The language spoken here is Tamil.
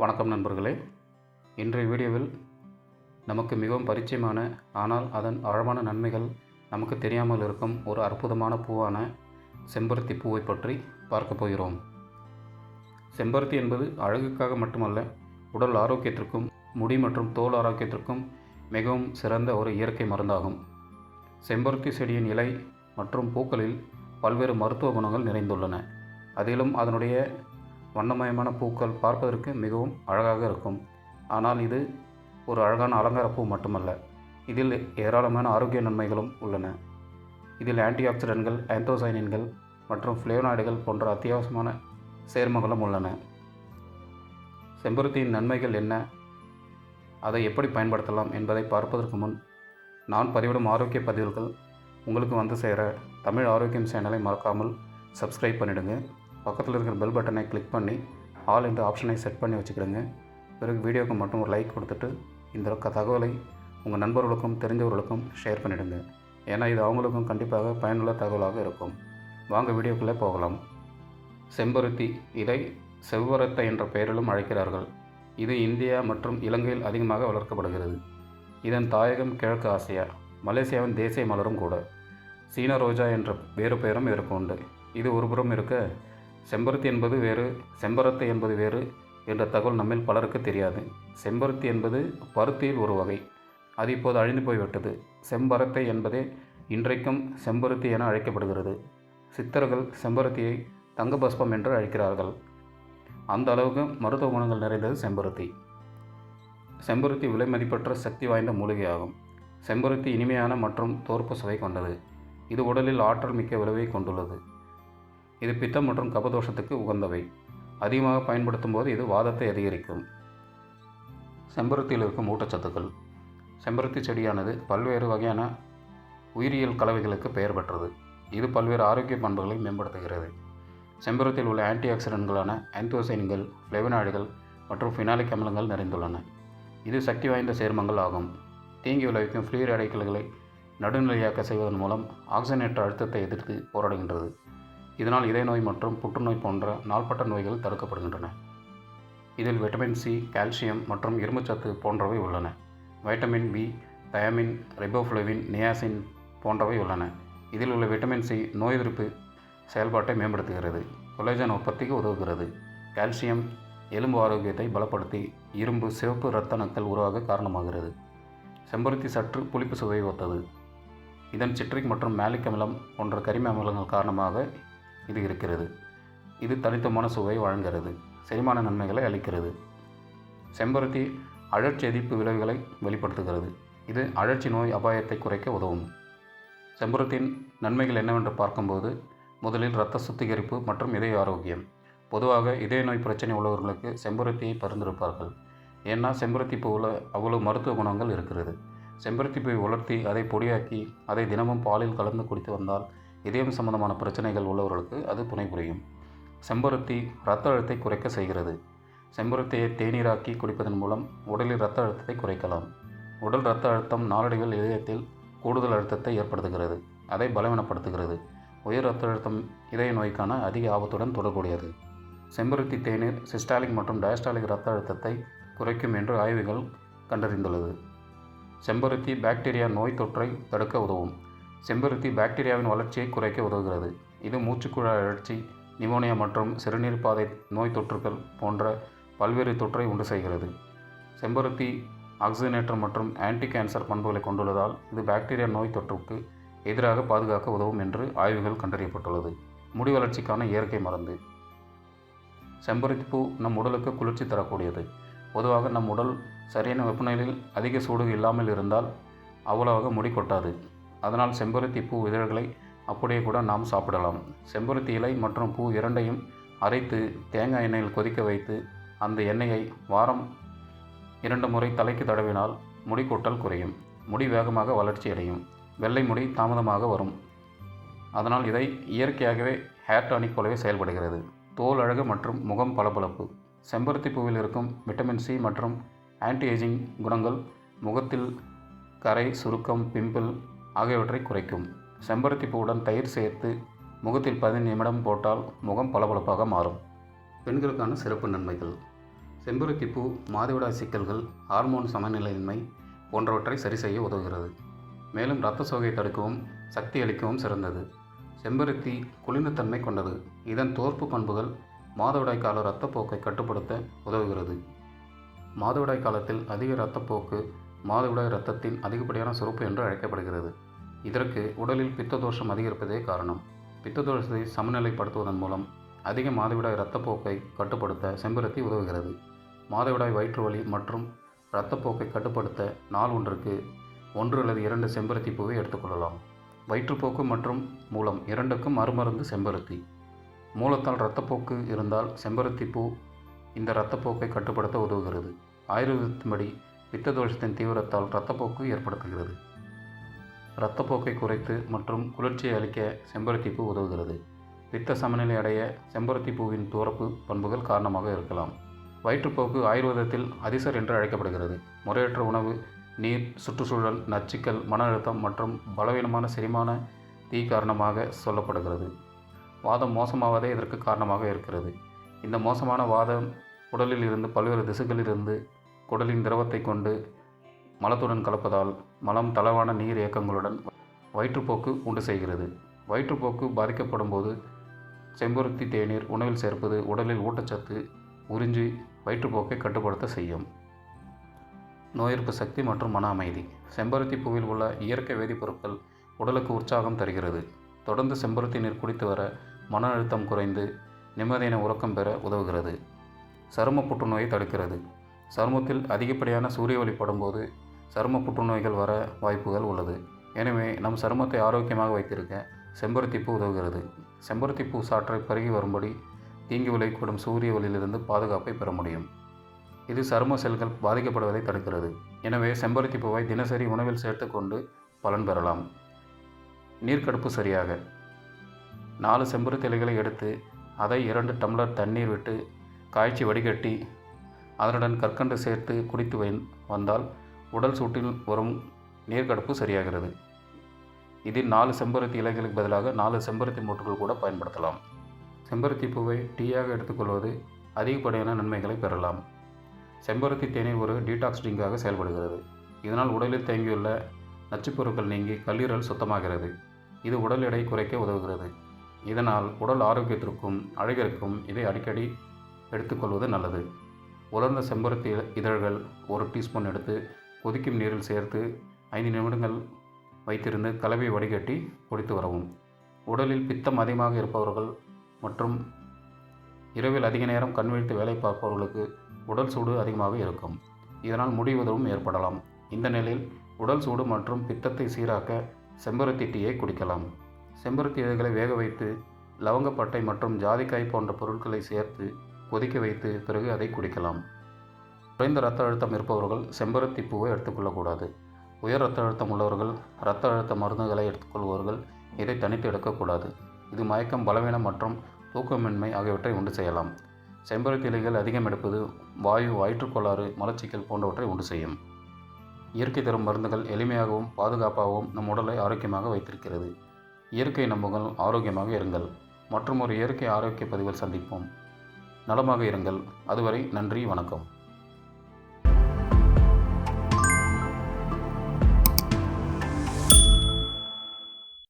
வணக்கம் நண்பர்களே. இன்றைய வீடியோவில் நமக்கு மிகவும் பரிச்சயமான ஆனால் அதன் ஆழமான நன்மைகள் நமக்கு தெரியாமல் இருக்கும் ஒரு அற்புதமான பூவான செம்பருத்தி பூவை பற்றி பார்க்க போகிறோம். செம்பருத்தி என்பது அழகுக்காக மட்டுமல்ல உடல் ஆரோக்கியத்திற்கும் முடி மற்றும் தோல் ஆரோக்கியத்திற்கும் மிகவும் சிறந்த ஒரு இயற்கை மருந்தாகும். செம்பருத்தி செடியின் இலை மற்றும் பூக்களில் பல்வேறு மருத்துவ குணங்கள் நிறைந்துள்ளன. அதிலும் அதனுடைய வண்ணமயமான பூக்கள் பார்ப்பதற்கு மிகவும் அழகாக இருக்கும். ஆனால் இது ஒரு அழகான அலங்கார பூ மட்டுமல்ல இதில் ஏராளமான ஆரோக்கிய நன்மைகளும் உள்ளன. இதில் ஆன்டி ஆக்சிடென்ட்கள் ஆந்தோசைனின்கள் மற்றும் ஃப்ளேவனாய்டுகள் போன்ற அத்தியாவசியமான சேர்மங்களும் உள்ளன. செம்பருத்தியின் நன்மைகள் என்ன? அதை எப்படி பயன்படுத்தலாம் என்பதை பார்ப்பதற்கு முன் நான் பதிவிடும் ஆரோக்கிய பதிவுகள் உங்களுக்கு வந்து சேர தமிழ் ஆரோக்கியம் சேனலை மறக்காமல் சப்ஸ்கிரைப் பண்ணிவிடுங்க பக்கத்தில் இருக்கிற பெல் பட்டனை கிளிக் பண்ணி ஆல் என்ற ஆப்ஷனை செட் பண்ணி வச்சுக்கிடுங்க. பிறகு வீடியோக்கு மட்டும் ஒரு லைக் கொடுத்துட்டு இந்த தகவலை உங்கள் நண்பர்களுக்கும் தெரிஞ்சவர்களுக்கும் ஷேர் பண்ணிவிடுங்க ஏன்னா இது அவங்களுக்கும் கண்டிப்பாக பயனுள்ள தகவலாக இருக்கும். வாங்க வீடியோக்குள்ளே போகலாம். செம்பருத்தி இதை செவ்வரத்தை என்ற பெயரிலும் அழைக்கிறார்கள். இது இந்தியா மற்றும் இலங்கையில் அதிகமாக வளர்க்கப்படுகிறது. இதன் தாயகம் கிழக்கு ஆசியா மலேசியாவின் தேசிய மலரும் கூட. சீன ரோஜா என்ற வேறு பெயரும் இதற்கு உண்டு. இது ஒருபுறம் இருக்க செம்பருத்தி என்பது வேறு செம்பருத்தி என்பது வேறு என்ற தகவல் நம்மில் பலருக்கு தெரியாது. செம்பருத்தி என்பது பருத்தியில் ஒரு வகை. அது இப்போது அழிந்து போய்விட்டது. செம்பரத்தை என்பதே இன்றைக்கும் செம்பருத்தி என அழைக்கப்படுகிறது. சித்தர்கள் செம்பருத்தியை தங்கபஸ்பம் என்று அழைக்கிறார்கள். அந்த அளவுக்கு மருத்துவ குணங்கள் நிறைந்தது செம்பருத்தி. செம்பருத்தி விலை மதிப்பற்ற சக்தி வாய்ந்த மூலிகையாகும். செம்பருத்தி இனிமையான மற்றும் தோற்பு சுவை கொண்டது. இது உடலில் ஆற்றல் மிக்க விளைவை கொண்டுள்ளது. இது பித்தம் மற்றும் கபதோஷத்துக்கு உகந்தவை. அதிகமாக பயன்படுத்தும் போது இது வாதத்தை அதிகரிக்கும். செம்பருத்தியில் இருக்கும் ஊட்டச்சத்துக்கள். செம்பருத்தி செடியானது பல்வேறு வகையான உயிரியல் கலவைகளுக்கு பெயர் பெற்றது. இது பல்வேறு ஆரோக்கிய பண்புகளை மேம்படுத்துகிறது. செம்பருத்தியில் உள்ள ஆன்டி ஆக்சிடென்ட்களான ஆந்தோசைன்கள் ஃப்ளேவனாய்டுகள் மற்றும் ஃபினாலிக் அமிலங்கள் நிறைந்துள்ளன. இது சக்தி வாய்ந்த சேர்மங்கள் ஆகும். தீங்கி விளைவிக்கும் ஃப்ளீர் அடைக்கல்களை நடுநிலையாக்க செய்வதன் மூலம் ஆக்சிஜனேற்ற அழுத்தத்தை எதிர்த்து போராடுகின்றது. இதனால் இதய நோய் மற்றும் புற்றுநோய் போன்ற நாள்பட்ட நோய்கள் தடுக்கப்படுகின்றன. இதில் விட்டமின் சி கால்சியம் மற்றும் இரும்புச்சத்து போன்றவை உள்ளன. Vitamin B thiamine riboflavin niacin போன்றவை உள்ளன. இதில் உள்ள விட்டமின் சி நோய் எதிர்ப்பு செயல்பாட்டை மேம்படுத்துகிறது கொலேஜன் உற்பத்திக்கு உதவுகிறது. கால்சியம் எலும்பு ஆரோக்கியத்தை பலப்படுத்தி இரும்பு சிவப்பு இரத்த உருவாக காரணமாகிறது. செம்பருத்தி சற்று புளிப்பு சுவை ஒத்தது. இதன் சிட்ரிக் மற்றும் மேலிக் அமிலம் போன்ற கரிம அமிலங்கள் காரணமாக இது இருக்கிறது. இது தனித்துவமான சுவை வழங்குகிறது. செரிமான நன்மைகளை அளிக்கிறது. செம்பருத்தி அழற்சி எதிர்ப்பு விளைவுகளை வெளிப்படுத்துகிறது. இது அழற்சி நோய் அபாயத்தை குறைக்க உதவும். செம்பருத்தின் நன்மைகள் என்னவென்று பார்க்கும்போது முதலில் இரத்த சுத்திகரிப்பு மற்றும் இதய ஆரோக்கியம். பொதுவாக இதய நோய் பிரச்சனை உள்ளவர்களுக்கு செம்பருத்தியை பரிந்துரைப்பார்கள். ஏன்னா செம்பருத்தி பூவில் அவ்வளோ மருத்துவ குணங்கள் இருக்கிறது. செம்பருத்தி பூவை உலர்த்தி அதை பொடியாக்கி அதை தினமும் பாலில் கலந்து குடித்து வந்தால் இதயம் சம்பந்தமான பிரச்சனைகள் உள்ளவர்களுக்கு அது துணை புரியும். செம்பருத்தி இரத்த அழுத்தத்தை குறைக்க செய்கிறது. செம்பருத்தியை தேநீராக்கி குடிப்பதன் மூலம் உடலில் இரத்த அழுத்தத்தை குறைக்கலாம். உடல் இரத்த அழுத்தம் நாளடைவில் இதயத்தில் கூடுதல் அழுத்தத்தை ஏற்படுத்துகிறது. அதை பலவீனப்படுத்துகிறது. உயர் இரத்த அழுத்தம் இதய நோய்க்கான அதிக ஆபத்துடன் தொடர்புடையது. செம்பருத்தி தேநீர் சிஸ்டாலிக் மற்றும் டயஸ்டாலிக் இரத்த அழுத்தத்தை குறைக்கும் என்று ஆய்வுகள் கண்டறிந்துள்ளது. செம்பருத்தி பாக்டீரியா நோய் தொற்றை தடுக்க உதவும். செம்பருத்தி பாக்டீரியாவின் வளர்ச்சியை குறைக்க உதவுகிறது. இது மூச்சுக்குழாய் அழற்சி நிமோனியா மற்றும் சிறுநீர் பாதை நோய் தொற்றுகள் போன்ற பல்வேறு தொற்றை உண்டு செய்கிறது. செம்பருத்தி ஆக்சிஜனேற்றம் மற்றும் ஆன்டி கேன்சர் பண்புகளை கொண்டுள்ளதால் இது பாக்டீரியா நோய் தொற்றுக்கு எதிராக பாதுகாக்க உதவும் என்று ஆய்வுகள் கண்டறியப்பட்டுள்ளது. முடி வளர்ச்சிக்கான இயற்கை மருந்து. செம்பருத்தி பூ நம் உடலுக்கு குளிர்ச்சி தரக்கூடியது. பொதுவாக நம் உடல் சரியான வெப்பநிலையில் அதிக சூடு இல்லாமல் இருந்தால் அவ்வளவாக முடி கொட்டாது. அதனால் செம்பருத்தி பூ இதழ்களை அப்படியே கூட நாம் சாப்பிடலாம். செம்பருத்தி இலை மற்றும் பூ இரண்டையும் அரைத்து தேங்காய் எண்ணெயில் கொதிக்க வைத்து அந்த எண்ணெயை வாரம் இரண்டு முறை தலைக்கு தடவினால் முடி கொட்டல் குறையும். முடி வேகமாக வளர்ச்சி அடையும். வெள்ளை முடி தாமதமாக வரும். அதனால் இதை இயற்கையாகவே ஹேர் டானிக் போலவே செயல்படுகிறது. தோல் அழகு மற்றும் முகம் பளபளப்பு. செம்பருத்தி பூவில் இருக்கும் விட்டமின் சி மற்றும் ஆன்டி ஏஜிங் குணங்கள் முகத்தில் கரை சுருக்கம் பிம்பிள் ஆகியவற்றை குறைக்கும். செம்பருத்தி பூவுடன் தயிர் சேர்த்து முகத்தில் பதினைந்து நிமிடம் போட்டால் முகம் பளபளப்பாக மாறும். பெண்களுக்கான சிறப்பு நன்மைகள். செம்பருத்தி பூ மாதவிடாய் சிக்கல்கள் ஹார்மோன் சமநிலையின்மை போன்றவற்றை சரி செய்ய உதவுகிறது. மேலும் இரத்த சோகையை தடுக்கவும் சக்தி அளிக்கவும் சிறந்தது. செம்பருத்தி குளிர்த்தன்மை கொண்டது. இதன் தோற்பு பண்புகள் மாதவிடாய் கால இரத்தப்போக்கை கட்டுப்படுத்த உதவுகிறது. மாதவிடாய் காலத்தில் அதிக இரத்தப்போக்கு மாதவிடாய் இரத்தத்தின் அதிகப்படியான சுரப்பு என்று அழைக்கப்படுகிறது. இதற்கு உடலில் பித்ததோஷம் அதிகரிப்பதே காரணம். பித்ததோஷத்தை சமநிலைப்படுத்துவதன் மூலம் அதிக மாதவிடாய் இரத்தப்போக்கை கட்டுப்படுத்த செம்பருத்தி உதவுகிறது. மாதவிடாய் வயிற்று வலி மற்றும் இரத்தப்போக்கை கட்டுப்படுத்த நாள் ஒன்றுக்கு ஒன்று அல்லது இரண்டு செம்பருத்தி பூவை எடுத்துக்கொள்ளலாம் வயிற்றுப்போக்கு மற்றும் மூலம் இரண்டுக்கும் மறுமருந்து செம்பருத்தி. மூலத்தால் இரத்தப்போக்கு இருந்தால் செம்பருத்தி பூ இந்த இரத்தப்போக்கை கட்டுப்படுத்த உதவுகிறது. ஆயுர்வேதத்தின்படி பித்த தோஷத்தின் தீவிரத்தால் இரத்தப்போக்கு ஏற்படுத்துகிறது. இரத்தப்போக்கை குறைத்து மற்றும் குளிர்ச்சியை அளிக்க செம்பருத்தி பூ உதவுகிறது. பித்த சமநிலை அடைய செம்பருத்தி பூவின் துவரப்பு பண்புகள் காரணமாக இருக்கலாம். வயிற்றுப்போக்கு ஆயுர்வேதத்தில் அதிசர் என்று அழைக்கப்படுகிறது. முறையற்ற உணவு நீர் சுற்றுச்சூழல் நச்சுக்கள் மன அழுத்தம் மற்றும் பலவீனமான செரிமான தீ காரணமாக சொல்லப்படுகிறது. வாதம் மோசமாவதே இதற்கு காரணமாக இருக்கிறது. இந்த மோசமான வாதம் உடலில் இருந்து பல்வேறு திசுகளிலிருந்து குடலின் திரவத்தை கொண்டு மலத்துடன் கலப்பதால் மலம் தளவான நீர் இயக்கங்களுடன் வயிற்றுப்போக்கு உண்டு செய்கிறது. வயிற்றுப்போக்கு பாதிக்கப்படும் போது செம்பருத்தி தேநீர் உணவில் சேர்ப்பது உடலில் ஊட்டச்சத்து உறிஞ்சி வயிற்றுப்போக்கை கட்டுப்படுத்த செய்யும். நோய் எதிர்ப்பு சக்தி மற்றும் மன அமைதி. செம்பருத்தி பூவில் உள்ள இயற்கை வேதிப்பொருட்கள் உடலுக்கு உற்சாகம் தருகிறது. தொடர்ந்து செம்பருத்தி நீர் குடித்து வர மன அழுத்தம் குறைந்து நிம்மதியான உறக்கம் பெற உதவுகிறது. சரும புற்றுநோயை தடுக்கிறது. சருமத்தில் அதிகப்படியான சூரிய ஒளி படும்போது சரும புற்றுநோய்கள் வர வாய்ப்புகள் உள்ளது. எனவே நம் சருமத்தை ஆரோக்கியமாக வைத்திருக்க செம்பருத்தி பூ உதவுகிறது. செம்பருத்தி பூ சாற்றை பருகி வரும்படி தீங்கு விளைக்கூடும் சூரிய ஒளியிலிருந்து பாதுகாப்பை பெற முடியும். இது சரும செல்கள் பாதிக்கப்படுவதை தடுக்கிறது. எனவே செம்பருத்தி பூவை தினசரி உணவில் சேர்த்துக்கொண்டு பலன் பெறலாம். நீர்க்கடுப்பு சரியாக. நாலு செம்பருத்தி இலைகளை எடுத்து அதை இரண்டு டம்ளர் தண்ணீர் விட்டு காய்ச்சி வடிகட்டி அதனுடன் கற்கண்டு சேர்த்து குடித்து வந்தால் உடல் சூட்டில் வரும் நீர்க்கடுப்பு சரியாகிறது. இதில் நாலு செம்பருத்தி இலைகளுக்கு பதிலாக நாலு செம்பருத்தி மூட்டுகள் கூட பயன்படுத்தலாம். செம்பருத்தி பூவை டீயாக எடுத்துக்கொள்வது அதிகப்படியான நன்மைகளை பெறலாம். செம்பருத்தி தேநீர் ஒரு டீடாக்ஸ் ட்ரிங்காக செயல்படுகிறது. இதனால் உடலில் தேங்கியுள்ள நச்சுப்பொருட்கள் நீங்கி கல்லீரல் சுத்தமாகிறது. இது உடல் எடை குறைக்க உதவுகிறது. இதனால் உடல் ஆரோக்கியத்திற்கும் அழகிற்கும் இதை அடிக்கடி எடுத்துக்கொள்வது நல்லது. உலர்ந்த செம்பருத்தி இதழ்கள் ஒரு டீஸ்பூன் எடுத்து கொதிக்கும் நீரில் சேர்த்து ஐந்து நிமிடங்கள் வைத்திருந்து கலவை வடிகட்டி குடித்து வரவும். உடலில் பித்தம் அதிகமாக இருப்பவர்கள் மற்றும் இரவில் அதிக நேரம் கண் விழித்து வேலை பார்ப்பவர்களுக்கு உடல் சூடு அதிகமாக இருக்கும். இதனால் முடி உதவும் ஏற்படலாம். இந்த நிலையில் உடல் சூடு மற்றும் பித்தத்தை சீராக்க செம்பருத்தி டீயை குடிக்கலாம். செம்பருத்தி இலைகளை வேக வைத்து லவங்கப்பட்டை மற்றும் ஜாதிக்காய் போன்ற பொருட்களை சேர்த்து கொதிக்க வைத்து பிறகு அதை குடிக்கலாம். குறைந்த இரத்த அழுத்தம் இருப்பவர்கள் செம்பருத்தி பூவை எடுத்துக்கொள்ளக்கூடாது. உயர் இரத்த அழுத்தம் உள்ளவர்கள் இரத்த அழுத்த மருந்துகளை எடுத்துக்கொள்பவர்கள் இதை தனித்து எடுக்கக்கூடாது. இது மயக்கம் பலவீனம் மற்றும் தூக்கமின்மை ஆகியவற்றை உண்டு செய்யலாம். செம்பருத்தி இலைகள் அதிகம் எடுப்பது வாயு வயிற்றுக்கோளாறு மலச்சிக்கல் போன்றவற்றை உண்டு செய்யும். இயற்கை தரும் மருந்துகள் எளிமையாகவும் பாதுகாப்பாகவும் நம் உடலை ஆரோக்கியமாக வைத்திருக்கிறது. இயற்கை நம்புங்கள் ஆரோக்கியமாக இருங்கள். மற்றும் ஒரு இயற்கை ஆரோக்கிய பதிவில் சந்திப்போம். நலமாக இருங்கள். அதுவரை நன்றி வணக்கம்.